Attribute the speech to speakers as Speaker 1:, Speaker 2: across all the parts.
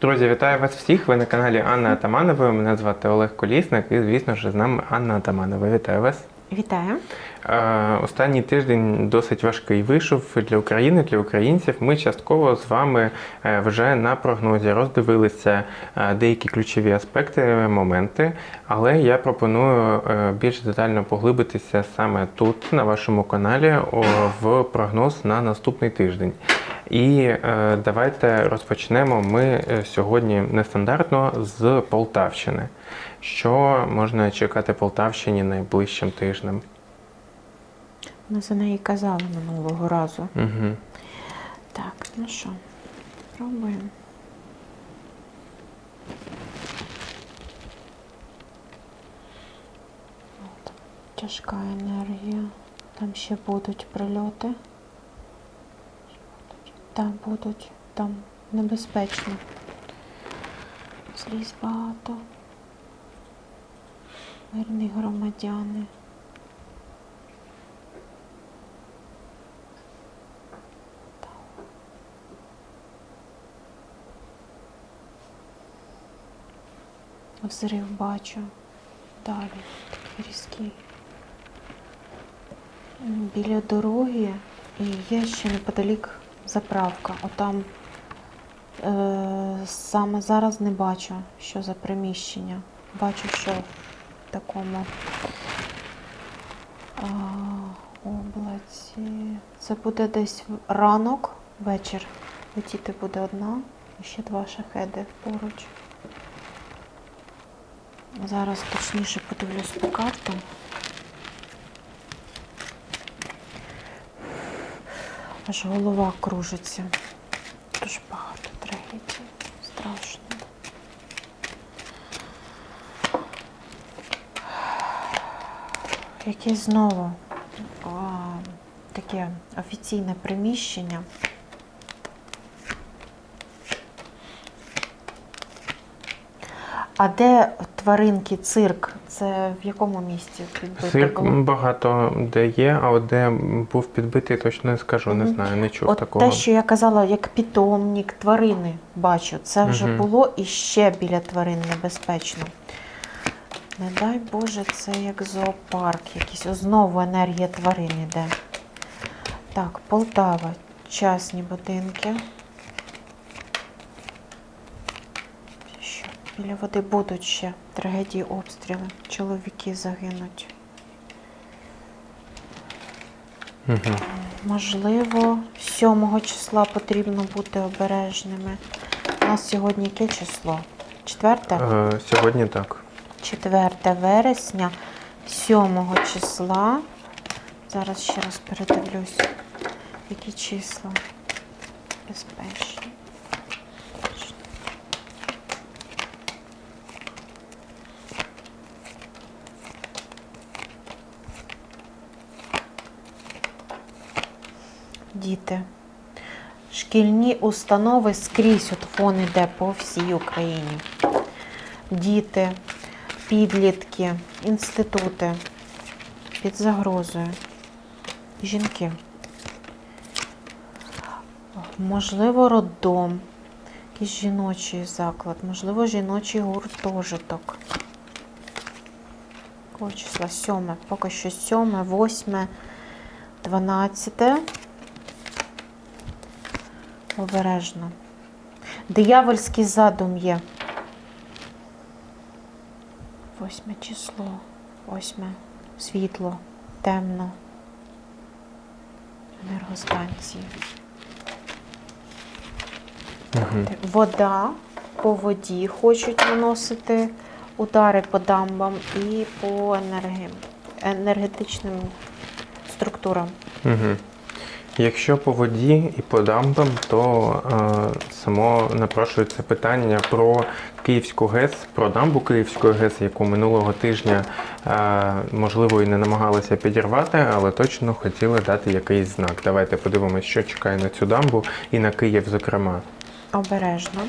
Speaker 1: Друзі, вітаю вас всіх. Ви на каналі Анна Атаманова. Мене звати Олег Колісник і, звісно ж, з нами Анна Атаманова. Вітаю вас.
Speaker 2: Вітаю.
Speaker 1: Останній тиждень досить важкий вийшов для України, для українців. Ми частково з вами е, вже на прогнозі роздивилися е, деякі ключові аспекти, моменти, але я пропоную е, більш детально поглибитися саме тут, на вашому каналі, в прогноз на наступний тиждень. І е, давайте розпочнемо ми е, сьогодні нестандартно з Полтавщини. Що можна чекати Полтавщині найближчим тижнем?
Speaker 2: Ми за неї казали минулого разу.
Speaker 1: Угу.
Speaker 2: Так, ну що, пробуємо. От, тяжка енергія. Там ще будуть прильоти. Там будуть, там небезпечно. Сліз багато. Мирні громадяни. Взрив бачу. Далі такий різкий. Біля дороги і є ще неподалік заправка. Отам е, саме зараз не бачу, що за приміщення. Бачу, що в такому а, облаці. Це буде десь ранок, вечір. Летіти буде одна, і ще два шахеди поруч. Зараз точніше подивлюсь по картам. Аж голова кружиться. Дуже багато трагедій. Страшно. Якесь знову а, таке офіційне приміщення. А де тваринки, цирк? Це в якому місці підбито
Speaker 1: Цирк багато де є, а от де був підбитий, точно не скажу, не знаю, не чув
Speaker 2: От
Speaker 1: такого.
Speaker 2: те, що я казала, як питомник, тварини бачу, це вже
Speaker 1: Мгм.
Speaker 2: було і ще біля тварин небезпечно. Не дай Боже, це як зоопарк, якийсь О, знову енергія тварин іде. Так, Полтава, частні будинки. Що? Біля води будуть ще трагедії обстріли. Чоловіки загинуть.
Speaker 1: Угу.
Speaker 2: Можливо, 7 числа потрібно бути обережними. У нас сьогодні яке число? Четверте?
Speaker 1: Е, сьогодні так.
Speaker 2: 4 вересня, 7 числа. Зараз ще раз передивлюсь, які числа безпечні. Діти. Шкільні установи скрізь от фон іде по всій Україні. Діти, підлітки, інститути під загрозою. Жінки. Можливо, роддом, якийсь жіночий заклад, можливо, жіночий гуртожиток. Якого числа? Сьоме. Поки що сьоме, восьме, дванадцяте. Обережно. Диявольський задум є. Восьме число. Восьме. Світло. Темно. Енергостанції.
Speaker 1: Угу.
Speaker 2: Вода. По воді хочуть наносити удари по дамбам і по енерги... енергетичним структурам.
Speaker 1: Угу. Якщо по воді і по дамбам, то е, само напрошується питання про Київську ГЕС, про дамбу Київської ГЕС, яку минулого тижня е, можливо і не намагалися підірвати, але точно хотіли дати якийсь знак. Давайте подивимося, що чекає на цю дамбу і на Київ, зокрема.
Speaker 2: Обережно.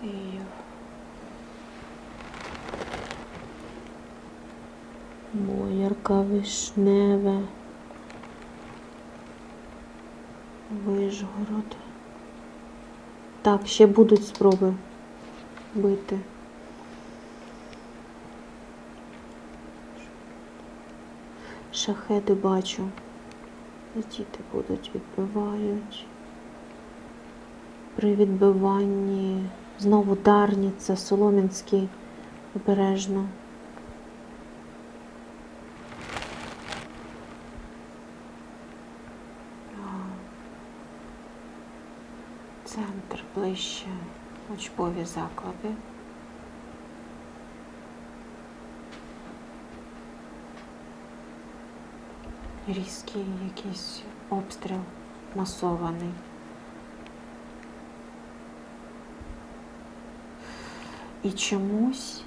Speaker 2: Київ. Боярка, Вишневе. Вишгород. Так, ще будуть спроби бити. Шахеди бачу. Летіти будуть, відбивають. При відбиванні знову Дарніця, Солом'янський обережно. А, Центр ближче, учбові заклади. Різкий якийсь обстріл масований. І чомусь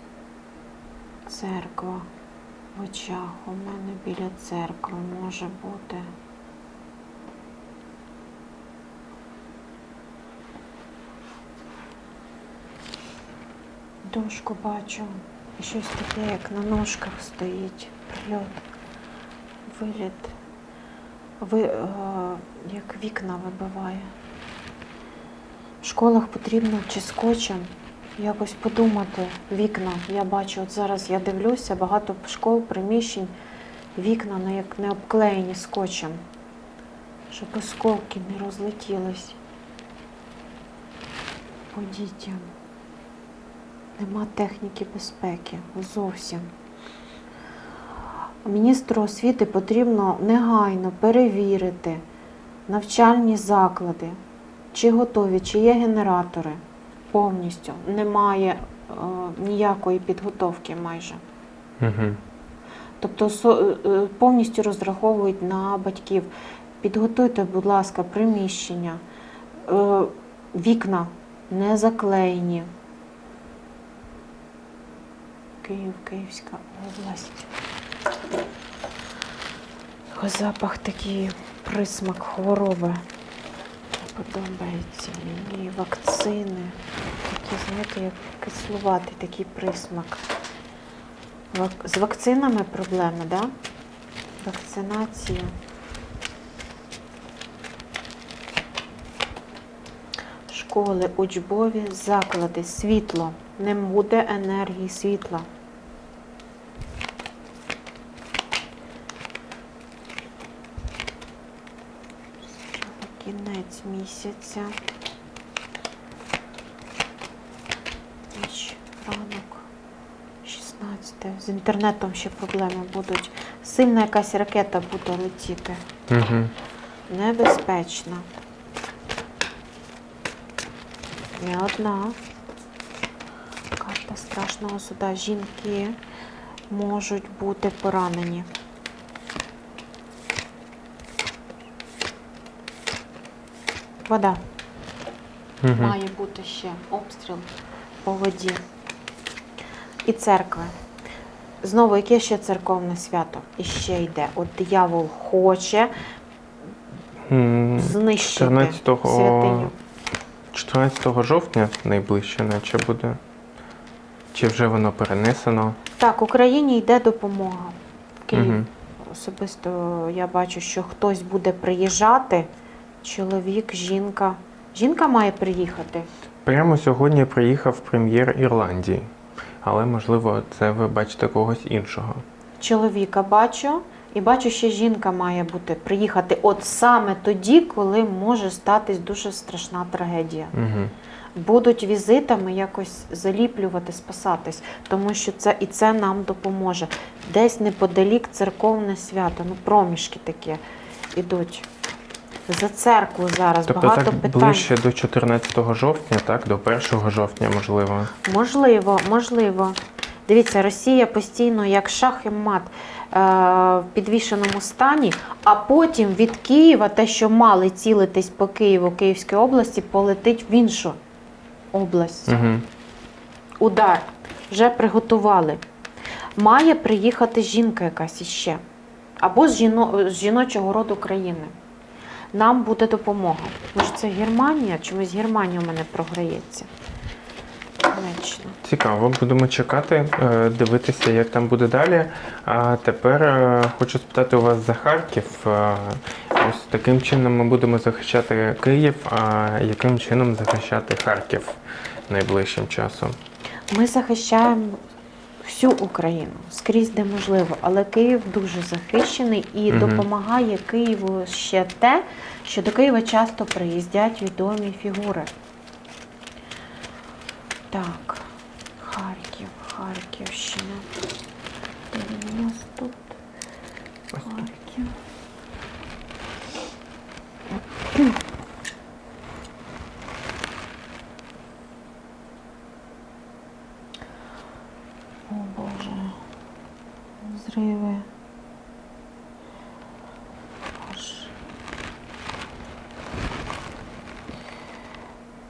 Speaker 2: церква в очах у мене біля церкви може бути. Дошку бачу. Щось таке, як на ножках стоїть. Прильот. Виліт. Ви, е, як вікна вибиває. В школах потрібно чи скотчем якось подумати. Вікна. Я бачу, от зараз я дивлюся, багато школ, приміщень, вікна ну, як не обклеєні скотчем, щоб осколки не розлетілись по дітям. Нема техніки безпеки зовсім. Міністру освіти потрібно негайно перевірити навчальні заклади, чи готові, чи є генератори повністю. Немає е, ніякої підготовки майже.
Speaker 1: Угу.
Speaker 2: Тобто со- е, е, повністю розраховують на батьків. Підготуйте, будь ласка, приміщення, е, вікна не заклеєні. Київ, Київська область. Запах такий присмак хвороби. Подобається мені вакцини. Такі, знаєте, як кислуватий такий присмак. З вакцинами проблеми, да? Вакцинація. Школи, учбові заклади, світло. Не буде енергії світла. Кінець місяця. Ніч, ранок. 16. З інтернетом ще проблеми будуть. Сильна якась ракета буде летіти.
Speaker 1: Угу.
Speaker 2: Небезпечно. Не одна. Карта страшного суда. Жінки можуть бути поранені. Вода.
Speaker 1: Угу.
Speaker 2: Має бути ще обстріл по воді. І церкви. Знову, яке ще церковне свято? І ще йде. От диявол хоче знищити
Speaker 1: 14-го
Speaker 2: святиню.
Speaker 1: 14 жовтня найближче, наче буде. Чи вже воно перенесено?
Speaker 2: Так, Україні йде допомога. В Київ.
Speaker 1: Мгм.
Speaker 2: Особисто я бачу, що хтось буде приїжджати. Чоловік, жінка. Жінка має приїхати.
Speaker 1: Прямо сьогодні приїхав прем'єр Ірландії. Але, можливо, це ви бачите когось іншого.
Speaker 2: Чоловіка бачу, і бачу, ще жінка має бути приїхати. От саме тоді, коли може статись дуже страшна трагедія.
Speaker 1: Угу.
Speaker 2: Будуть візитами якось заліплювати, спасатись, тому що це і це нам допоможе. Десь неподалік церковне свято, ну проміжки такі ідуть. За церкву зараз
Speaker 1: Тобто
Speaker 2: багато
Speaker 1: так
Speaker 2: питань.
Speaker 1: ближче до 14 жовтня, так, до 1 жовтня, можливо.
Speaker 2: Можливо, можливо. Дивіться, Росія постійно як шах і мат е, в підвішеному стані, а потім від Києва те, що мали цілитись по Києву, Київській області, полетить в іншу область.
Speaker 1: Угу.
Speaker 2: Удар. Вже приготували. Має приїхати жінка якась іще. Або з, жіно, з жіночого роду країни. Нам буде допомога. Може, це Германія? Чомусь Германія у мене програється. Донеччина.
Speaker 1: Цікаво, будемо чекати, е, дивитися, як там буде далі. А тепер е, хочу спитати у вас за Харків. Е, Ось таким чином ми будемо захищати Київ, а яким чином захищати Харків найближчим часом?
Speaker 2: Ми захищаємо всю Україну скрізь, де можливо, але Київ дуже захищений і
Speaker 1: Мгм.
Speaker 2: допомагає Києву ще те, що до Києва часто приїздять відомі фігури. Так, Харків, Харківщина. Де він у нас тут? Харків. О Боже. Взриви. Аж.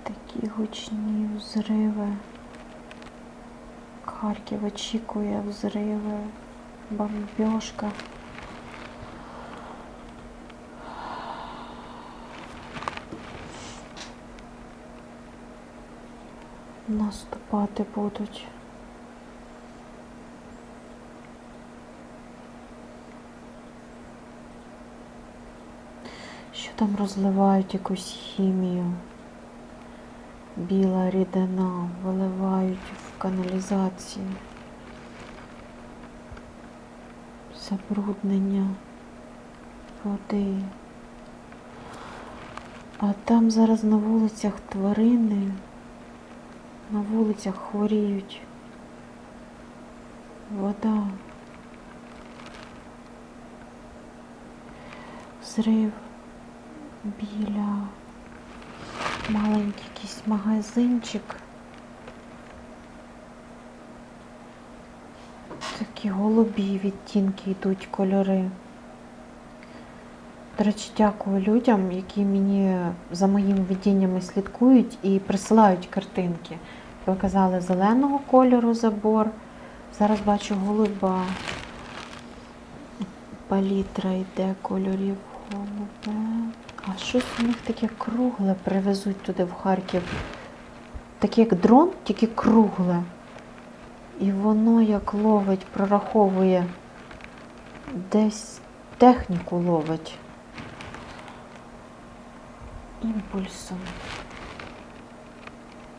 Speaker 2: Такі гучні взриви. Харків очікує взриви. Бомбьошка. Наступати будуть. Що там розливають якусь хімію? Біла рідина виливають в каналізацію. Забруднення води. А там зараз на вулицях тварини, на вулицях хворіють. Вода. Зрив біля маленький якийсь магазинчик. Такі голубі відтінки йдуть кольори. До речі, дякую людям, які мені за моїми видіннями слідкують і присилають картинки. Ви казали зеленого кольору забор. Зараз бачу голуба. Палітра йде кольорів голубе. А щось у них таке кругле привезуть туди в Харків. Таке як дрон, тільки кругле. І воно як ловить, прораховує, десь техніку ловить. Імпульсом.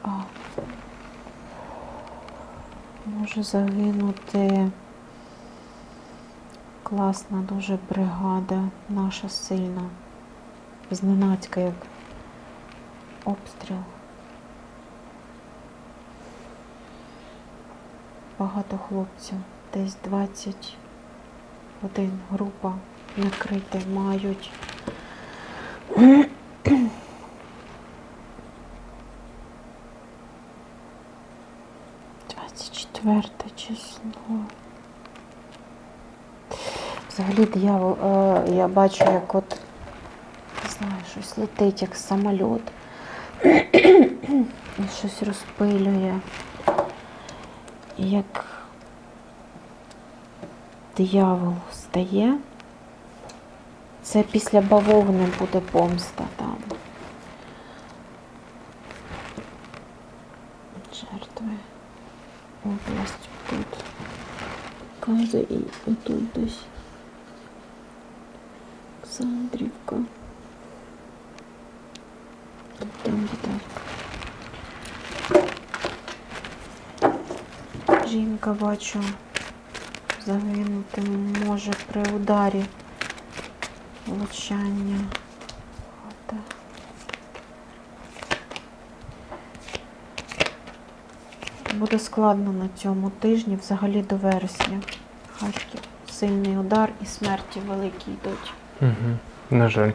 Speaker 2: А. Може загинути класна дуже бригада, наша сильна. Зненацька як обстріл. Багато хлопців, десь 21 група накрити мають. 24 число. Взагалі диявол, е, я бачу, як от, летить, як самоліт. Щось розпилює. Як диявол стає. Це після бавовни буде помста там. Жертви. Область тут. Каже і отут десь. Олександрівка. Там. Жінка бачу загинути може при ударі влучання. Буде складно на цьому тижні, взагалі до вересня. Харків. Сильний удар і смерті великі йдуть.
Speaker 1: Угу. На жаль.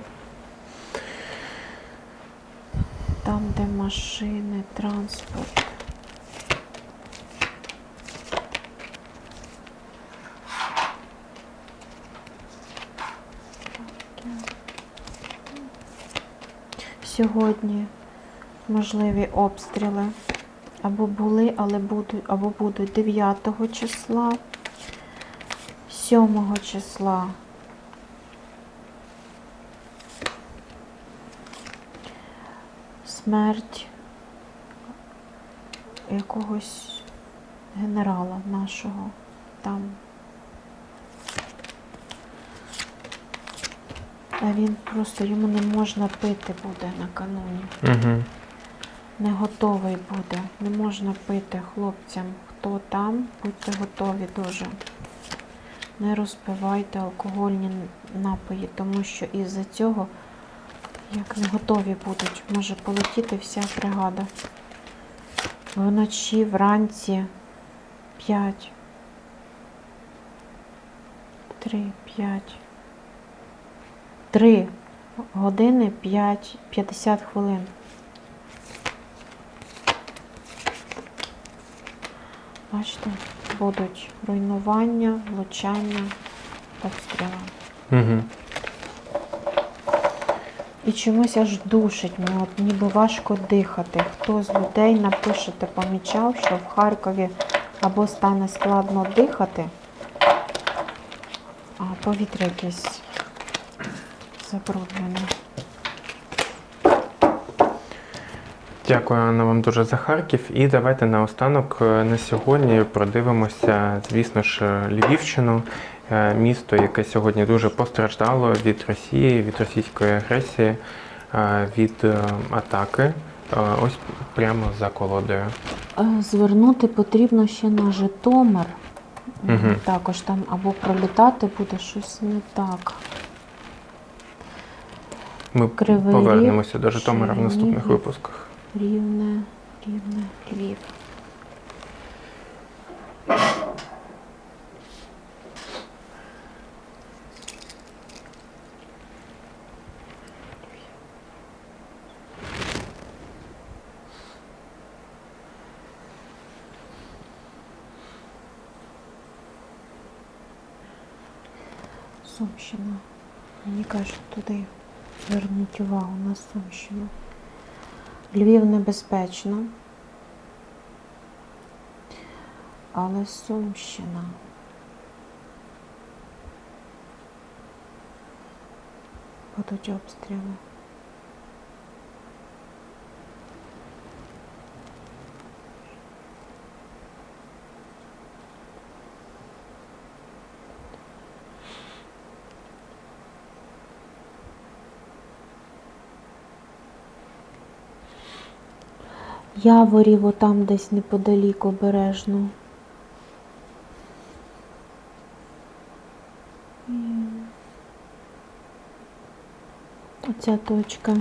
Speaker 2: Там, де машини, транспорт. Сьогодні можливі обстріли або були, але будуть, або будуть 9 числа, 7 числа. Смерть якогось генерала нашого там. А він просто йому не можна пити буде накануні.
Speaker 1: Угу.
Speaker 2: Не готовий буде. Не можна пити хлопцям. Хто там, будьте готові дуже. Не розпивайте алкогольні напої, тому що із-за цього, як не готові будуть, може полетіти вся бригада. Вночі, вранці 5. 3, 5. 3 години 5, 50 хвилин. Бачите, будуть руйнування, влучання, обстріли.
Speaker 1: Угу.
Speaker 2: І чомусь аж душить мене, от ніби важко дихати. Хто з людей напишете, помічав, що в Харкові або стане складно дихати, а повітря якесь забруднене.
Speaker 1: Дякую, Анна, вам дуже за Харків. І давайте наостанок е, на сьогодні продивимося, звісно ж, е, Львівщину, місто, яке сьогодні дуже постраждало від Росії, від російської агресії, е, від е, атаки. Е, Ось прямо за колодою.
Speaker 2: Е, Звернути потрібно ще на Житомир.
Speaker 1: Мгм.
Speaker 2: Також там або пролітати буде щось не так.
Speaker 1: Ми
Speaker 2: Кривий
Speaker 1: повернемося
Speaker 2: Ріг,
Speaker 1: до Житомира в наступних випусках.
Speaker 2: Рівне, рівне, Львів. Сумщина. Мені кажуть, туди звернуть увагу на Сумщину. Львів небезпечно. Але Сумщина. Будуть обстріли. Яворів отам десь неподалік обережно. Оця точка.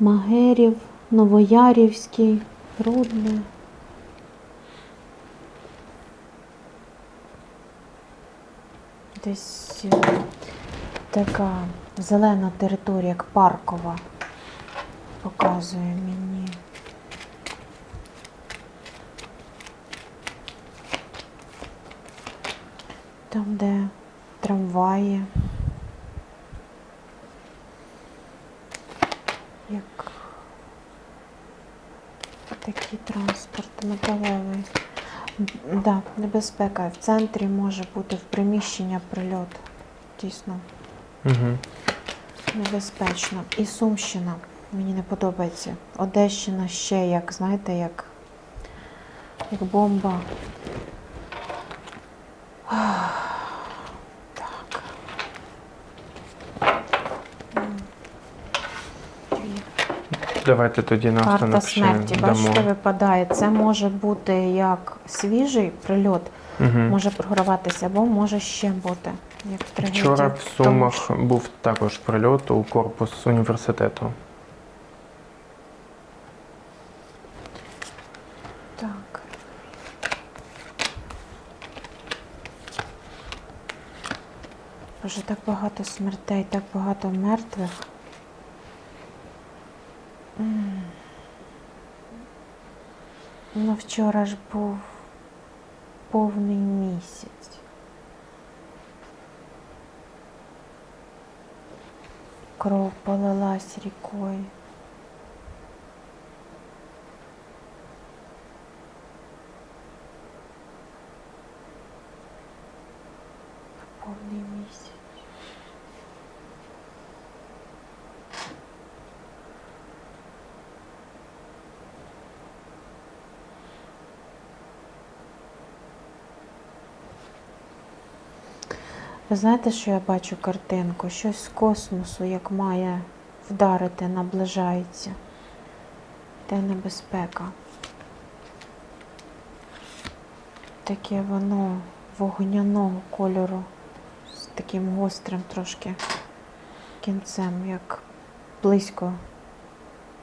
Speaker 2: Магерів, Новоярівський, Рудне. Десь е, така зелена територія, як паркова показує мені. Там, де трамваї. Як такий транспорт металевий. Да, небезпека. В центрі може бути в приміщення прильот. Дійсно
Speaker 1: Угу.
Speaker 2: небезпечно. І Сумщина мені не подобається. Одещина ще як, знаєте, як, як бомба. Так.
Speaker 1: Давайте тоді
Speaker 2: Карта
Speaker 1: наостанок ще
Speaker 2: смерті, бачите, випадає. Це може бути як свіжий прильот,
Speaker 1: Угу.
Speaker 2: може програватися, або може ще бути, як.
Speaker 1: Вчора в Сумах був також прильот у корпус університету.
Speaker 2: Так. Боже, так багато смертей, так багато мертвих. Ну, вчора ж був повний місяць. Кров полилась рікою. Повний місяць. Ви знаєте, що я бачу картинку? Щось з космосу, як має вдарити, наближається. Де небезпека. Таке воно вогняного кольору з таким гострим трошки кінцем, як близько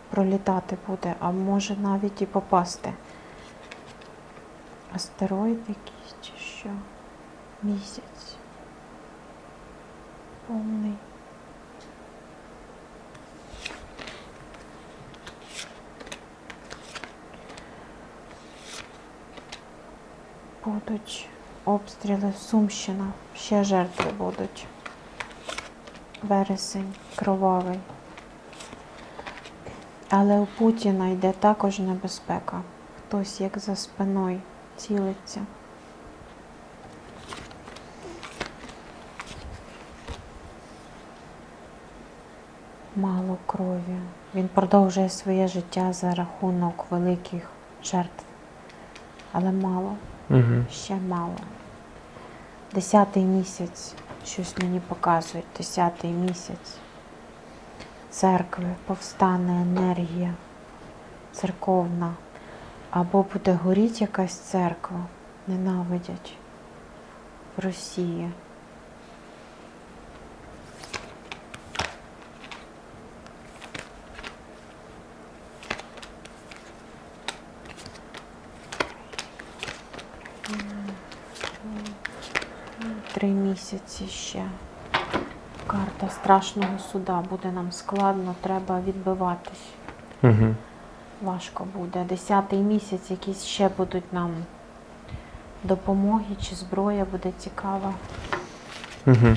Speaker 2: пролітати буде, а може навіть і попасти. Астероїд якийсь чи що? Місяць. Повний. Будуть обстріли Сумщина, ще жертви будуть. Вересень кровавий. Але у Путіна йде також небезпека. Хтось як за спиною цілиться. Мало крові. Він продовжує своє життя за рахунок великих жертв. Але мало,
Speaker 1: Угу.
Speaker 2: ще мало. Десятий місяць, щось мені показують, десятий місяць. Церкви, повстане енергія церковна. Або буде горіти якась церква, ненавидять в Росії. Три місяці ще. Карта страшного суда. Буде нам складно, треба відбиватись.
Speaker 1: Угу.
Speaker 2: Важко буде. Десятий місяць якісь ще будуть нам допомоги чи зброя буде цікава.
Speaker 1: Угу.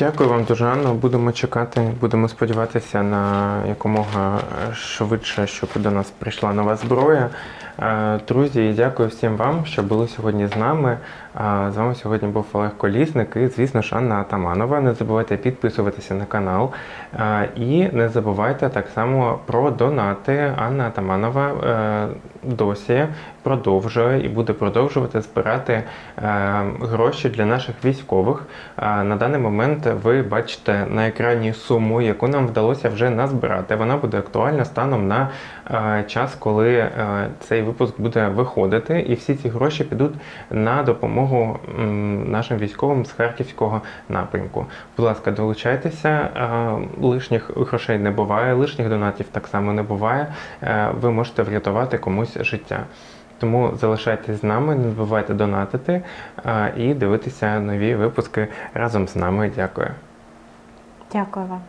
Speaker 1: Дякую вам дуже, Анно. Будемо чекати, будемо сподіватися на якомога швидше, щоб до нас прийшла нова зброя. Е, Друзі, дякую всім вам, що були сьогодні з нами. З вами сьогодні був Олег Колісник і, звісно Анна Атаманова. Не забувайте підписуватися на канал. І не забувайте так само про донати. Анна Атаманова е, досі продовжує і буде продовжувати збирати е, гроші для наших військових. На даний момент ви бачите на екрані суму, яку нам вдалося вже назбирати. Вона буде актуальна станом на е, час, коли цей випуск буде виходити, і всі ці гроші підуть на допомогу м, нашим військовим з харківського напрямку. Будь ласка, долучайтеся. Лишніх грошей не буває, лишніх донатів так само не буває. Е, Ви можете врятувати комусь життя. Тому залишайтесь з нами, не забувайте донатити і дивитися нові випуски разом з нами. Дякую.
Speaker 2: Дякую вам.